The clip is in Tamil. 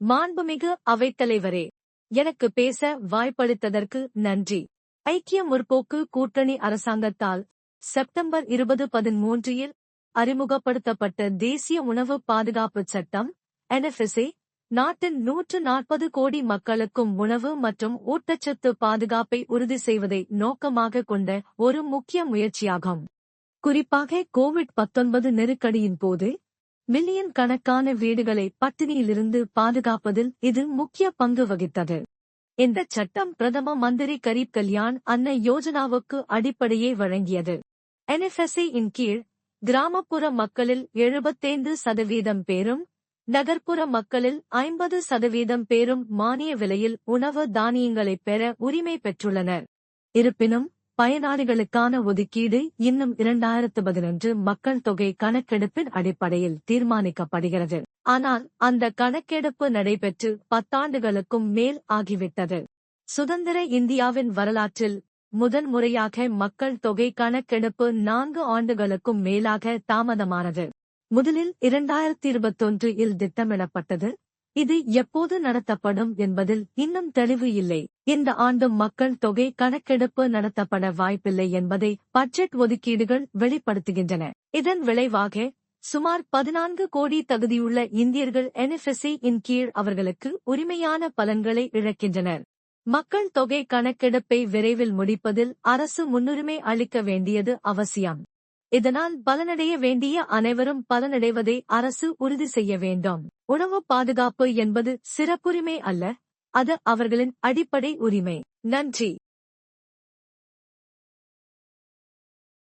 மாண்புமிகு அவைத்தலைவரே எனக்கு பேச வாய்ப்பளித்ததற்கு நன்றி. ஐக்கிய முற்போக்கு கூட்டணி அரசாங்கத்தால் செப்டம்பர் இருபது பதிமூன்றில் அறிமுகப்படுத்தப்பட்ட தேசிய உணவு பாதுகாப்பு சட்டம் என்எஃப்எஸ்ஏ நாட்டின் நூற்று நாற்பது கோடி மக்களுக்கும் உணவு மற்றும் ஊட்டச்சத்து பாதுகாப்பை உறுதி செய்வதை நோக்கமாக கொண்ட ஒரு முக்கிய முயற்சியாகும். குறிப்பாக கோவிட் பத்தொன்பது நெருக்கடியின் போது மில்லியன் கணக்கான வீடுகளை பட்டினியிலிருந்து பாதுகாப்பதில் இது முக்கிய பங்கு வகித்தது. இந்த சட்டம் பிரதம மந்திரி கரீப் கல்யாண் அன்ன யோஜனாவுக்கு அடிப்படையை வழங்கியது. என்எஃப்எஸ்ஏ இன் கீழ் கிராமப்புற மக்களில் எழுபத்தைந்து சதவீதம் பேரும் நகர்ப்புற மக்களில் ஐம்பது சதவீதம் பேரும் மானிய விலையில் உணவு தானியங்களை பெற உரிமை பெற்றுள்ளனர். இருப்பினும் பயனாளிகளுக்கான ஒதுக்கீடு இன்னும் இரண்டாயிரத்து பதினொன்று மக்கள் தொகை கணக்கெடுப்பின் அடிப்படையில் தீர்மானிக்கப்படுகிறது. ஆனால் அந்த கணக்கெடுப்பு நடைபெற்று பத்தாண்டுகளுக்கும் மேல் ஆகிவிட்டது. சுதந்திர இந்தியாவின் வரலாற்றில் முதன்முறையாக மக்கள் தொகை கணக்கெடுப்பு நான்கு ஆண்டுகளுக்கும் மேலாக தாமதமானது. முதலில் இரண்டாயிரத்தி இருபத்தொன்று இல் திட்டமிடப்பட்டது. இது எப்போது நடத்தப்படும் என்பதில் இன்னும் தெளிவு இல்லை. இந்த ஆண்டும் மக்கள் தொகை கணக்கெடுப்பு நடத்தப்பட வாய்ப்பில்லை என்பதை பட்ஜெட் ஒதுக்கீடுகள் வெளிப்படுத்துகின்றன. இதன் விளைவாக சுமார் பதினான்கு கோடி தகுதியுள்ள இந்தியர்கள் என்எஃப்எஸ்சி இன் கீழ் அவர்களுக்கு உரிமையான பலன்களை இழக்கின்றனர். மக்கள் தொகை கணக்கெடுப்பை விரைவில் முடிப்பதில் அரசு முன்னுரிமை அளிக்க வேண்டியது அவசியம். இதனால் பலனடைய வேண்டிய அனைவரும் பலனடைவதை அரசு உறுதி செய்ய வேண்டும். உணவு பாதுகாப்பு என்பது சிறப்புரிமை அல்ல அது அவர்களின் அடிப்படை உரிமை. நன்றி.